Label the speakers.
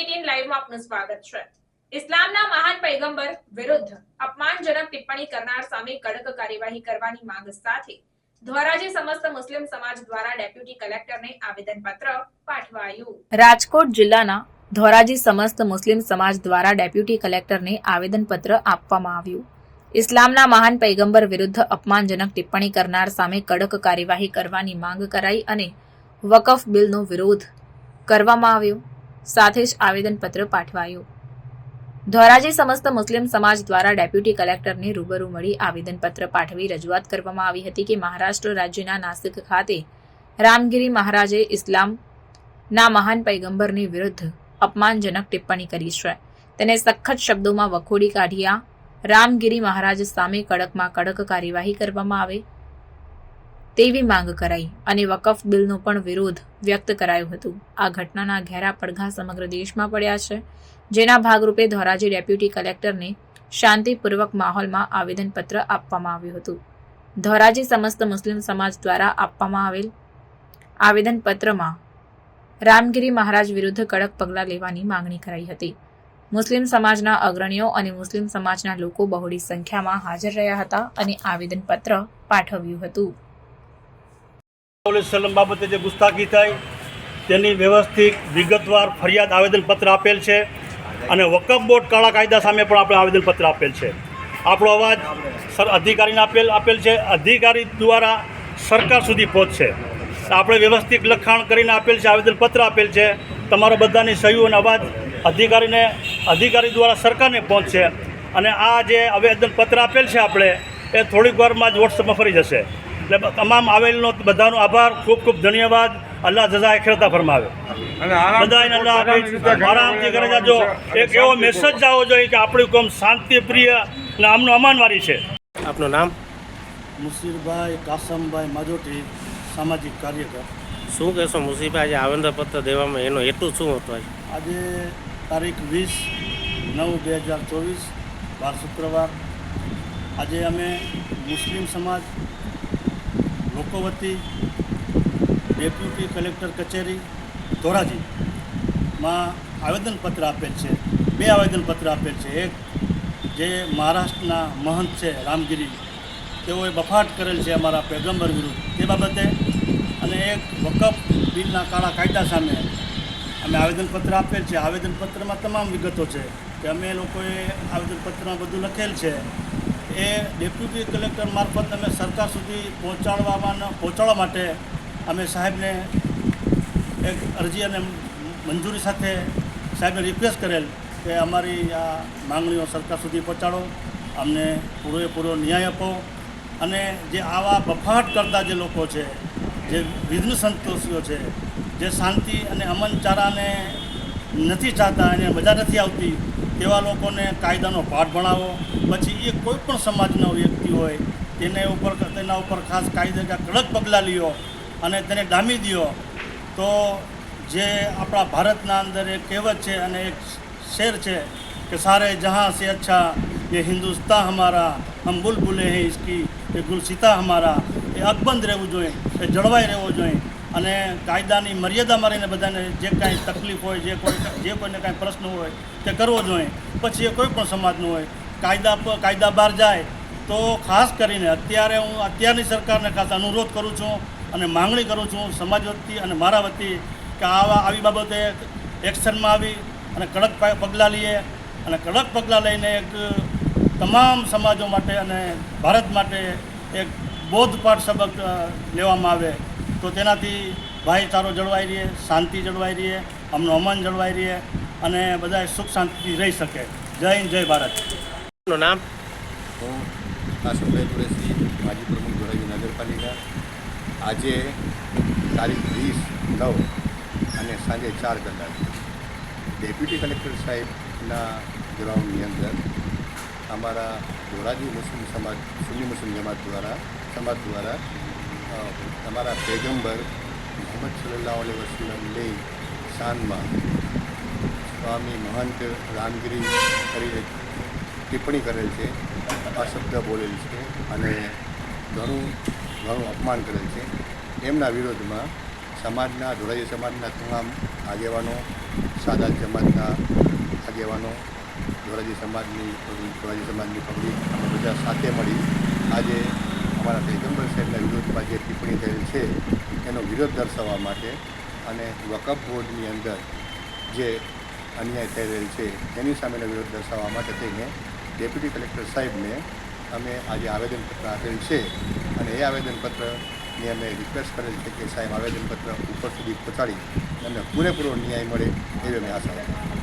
Speaker 1: Eighteen લાઈવમાં આપનું સ્વાગત છે. ઇસ્લામના મહાન પૈગંબર વિરુદ્ધ અપમાનજનક ટિપ્પણી કરનાર સામે કડક કાર્યવાહી કરવાની માંગ સાથે ધોરાજી સમસ્ત મુસ્લિમ સમાજ દ્વારા ડેપ્યુટી કલેક્ટરને આવેદનપત્ર પાઠવાયું. રાજકોટ જિલ્લાના ધોરાજી સમસ્ત મુસ્લિમ સમાજ દ્વારા ડેપ્યુટી કલેક્ટરને આવેદનપત્ર આપવામાં આવ્યું. ઇસ્લામના મહાન પૈગંબર વિરુદ્ધ અપમાનજનક ટિપ્પણી કરનાર સામે કડક કાર્યવાહી કરવાની માંગ કરાઈ અને વકફ બિલનો વિરોધ કરવામાં આવ્યો. સાથે જ આવેદનપત્ર પાઠવાયું. ધોરાજી સમસ્ત મુસ્લિમ સમાજ દ્વારા ડેપ્યુટી કલેક્ટરને રૂબરૂ મળી આવેદનપત્ર પાઠવી રજૂઆત કરવામાં આવી હતી કે મહારાષ્ટ્ર રાજ્યના નાસિક ખાતે રામગીરી મહારાજે ઇસ્લામના મહાન પૈગંબરની વિરુદ્ધ અપમાનજનક ટિપ્પણી કરી છે. તેને સખત શબ્દોમાં વખોડી કાઢ્યા. રામગીરી મહારાજ સામે કડકમાં કડક કાર્યવાહી કરવામાં આવે. તેવી માંગ કરાઈ અને વકફ બિલનો પણ વિરોધ વ્યક્ત કરાયો હતો. આ ઘટનાના ઘેરા પડઘા સમગ્ર દેશમાં પડ્યા છે, જેના ભાગરૂપે ધોરાજી ડેપ્યુટી કલેક્ટરને શાંતિપૂર્વક માહોલમાં આવેદનપત્ર આપવામાં આવ્યું હતું. ધોરાજી સમસ્ત મુસ્લિમ સમાજ દ્વારા આપવામાં આવેલ આવેદનપત્રમાં રામગીરી મહારાજ વિરુદ્ધ કડક પગલાં લેવાની માંગણી કરાઈ હતી. મુસ્લિમ સમાજના અગ્રણીઓ અને મુસ્લિમ સમાજના લોકો બહોળી સંખ્યામાં હાજર રહ્યા હતા અને આવેદનપત્ર પાઠવ્યું હતું.
Speaker 2: સલ્લમ બાબતે જે ગુસ્તાખી થઈ, તેની વ્યવસ્થિત વિગતવાર ફરિયાદ આવેદનપત્ર આપેલ છે અને વકફ બોર્ડ કાળા કાયદા સામે પણ આપણે આવેદનપત્ર આપેલ છે. આપણો અવાજ સર અધિકારીને આપેલ આપેલ છે. અધિકારી દ્વારા સરકાર સુધી પહોંચશે. આપણે વ્યવસ્થિત લખાણ કરીને આપેલ છે, આવેદનપત્ર આપેલ છે. તમારા બધાની સહયોગ અને અવાજ અધિકારીને, અધિકારી દ્વારા સરકારને પહોંચશે. અને આ જે આવેદનપત્ર આપેલ છે આપણે, એ થોડીક વારમાં જ વોટ્સઅપમાં ફરી જશે. એટલે તમામ આવેલનો બધાનો આભાર. ખૂબ ખૂબ ધન્યવાદ. અલ્લાહ જઝા ખેરતા ફરમાવે.
Speaker 3: અને આરામ
Speaker 2: બધાને અલ્લાહ હાફિઝ. આરામથી ઘરે જાજો. એક એવો મેસેજ જાવો જોઈએ કે આપણી કોમ શાંતિ પ્રિય અને આમનો અમાનવારી છે.
Speaker 4: આપનું નામ?
Speaker 2: મુસીરભાઈ કાસમભાઈ માજોટી સામાજિક કાર્યકર.
Speaker 4: શું કહેશો મુસીબા આજે આવેદનપત્ર દેવામાં એનો હેતુ શું હતો આજે?
Speaker 2: આજે તારીખ વીસ નવ બે હજાર ચોવીસ વાર શુક્રવાર. આજે અમે મુસ્લિમ સમાજ લોકો વતી ડેપ્યુટી કલેક્ટર કચેરી ધોરાજીમાં આવેદનપત્ર આપેલ છે. બે આવેદનપત્ર આપેલ છે. એક જે મહારાષ્ટ્રના મહંત છે, રામગીરી, તેઓએ બફાટ કરેલ છે અમારા પેગમ્બર વિરુદ્ધ. તે બાબતે અને એક વકફ બિલના કાળા કાયદા સામે અમે આવેદનપત્ર આપેલ છે. આવેદનપત્રમાં તમામ વિગતો છે કે અમે લોકોએ આવેદનપત્રમાં બધું લખેલ છે. એ ડેપ્યુટી કલેક્ટર મારફત અમે સરકાર સુધી પહોંચાડવામાં પહોંચાડવા માટે અમે સાહેબને એક અરજી અને મંજૂરી સાથે સાહેબને રિક્વેસ્ટ કરેલ કે અમારી આ માંગણીઓ સરકાર સુધી પહોંચાડો, અમને પૂરેપૂરો ન્યાય આપો અને જે આવા બફાટ કરતા જે લોકો છે, જે વિઘ્ન સંતોષીઓ છે, જે શાંતિ અને અમન ચારાને નથી ચાહતા એને મજા નથી આવતી તેવા લોકોને કાયદાનો પાઠ ભણાવો પછી એ કોઈ પણ સમાજનો વ્યક્તિ હોય તેને ઉપર તેના ઉપર ખાસ કાયદા કડક પગલાં લ્યો અને તેને ડામી દ્યો તો જે આપણા ભારતના અંદર એક કહેવત છે અને એક શેર છે કે સારે જહાં સે અચ્છા ये हिंदुस्तान हमारा हम बुलबुले हैं इसकी એ ગુલસિતા હમારા એ અકબંધ રહેવું જોઈએ એ જળવાઈ રહેવું જોઈએ અને કાયદાની મર્યાદા મારીને બધાને જે કાંઈ તકલીફ હોય, જે કોઈ જે કોઈને કાંઈ પ્રશ્ન હોય, તે કરવો જોઈએ. પછી એ કોઈ પણ સમાજનું હોય. કાયદા કાયદા બહાર જાય તો ખાસ કરીને અત્યારે હું અત્યારની સરકારને ખાસ અનુરોધ કરું છું અને માંગણી કરું છું સમાજ વતી અને મારા વતી કે આવા આવી બાબતે એક્શનમાં આવી અને કડક પગલાં લઈએ અને કડક પગલાં લઈને એક તમામ સમાજો માટે અને ભારત માટે એક બોધપાઠ સબક લેવામાં આવે. તો તેનાથી ભાઈચારો જળવાઈ રહે શાંતિ જળવાઈ રહે અમનો અમન જળવાઈ રહે અને બધા સુખ શાંતિથી રહી શકે. જય હિન્દ જય ભારત.
Speaker 4: નામ?
Speaker 5: હું કાસુભાઈ કુરેશી માજી પ્રમુખ ધોરાજી નગરપાલિકા. આજે તારીખ વીસ નવ અને સાંજે ચાર કલાક ડેપ્યુટી કલેક્ટર સાહેબના ગ્રાઉન્ડની અંદર અમારા ધોરાજી મુસ્લિમ સમાજ સુન્ની મુસ્લિમ જમાત દ્વારા સમાજ દ્વારા અ, પેગંબર મોહમ્મદ સલ્લાહ અલી વસલમ લઈ શાનમાં સ્વામી મહંત રામગીરી કરીને ટિપ્પણી કરેલ છે અશબ્દ બોલેલ છે અને ઘણું ઘણું અપમાન કરેલ છે. એમના વિરોધમાં સમાજના ધોરાજી સમાજના તમામ આગેવાનો સાદા જમાતના આગેવાનો ધોરાજી સમાજની ધોરાજી સમાજની પબ્લિક અમે બધા સાથે મળી આજે અમારા પેગમ્બર સાહેબના વિરોધમાં જે ટિપ્પણી થયેલ છે, એનો વિરોધ દર્શાવવા માટે અને વકફ બોર્ડની અંદર જે અન્યાય થઈ રહેલ છે તેની સામેનો વિરોધ દર્શાવવા માટે થઈને ડેપ્યુટી કલેક્ટર સાહેબને અમે આજે આવેદનપત્ર આપેલ છે અને એ આવેદનપત્રની અમે રિક્વેસ્ટ કરેલ છે કે સાહેબ આવેદનપત્ર ઉપર સુધી પહોંચાડી અને પૂરેપૂરો ન્યાય મળે એવી અમે આશા રાખીએ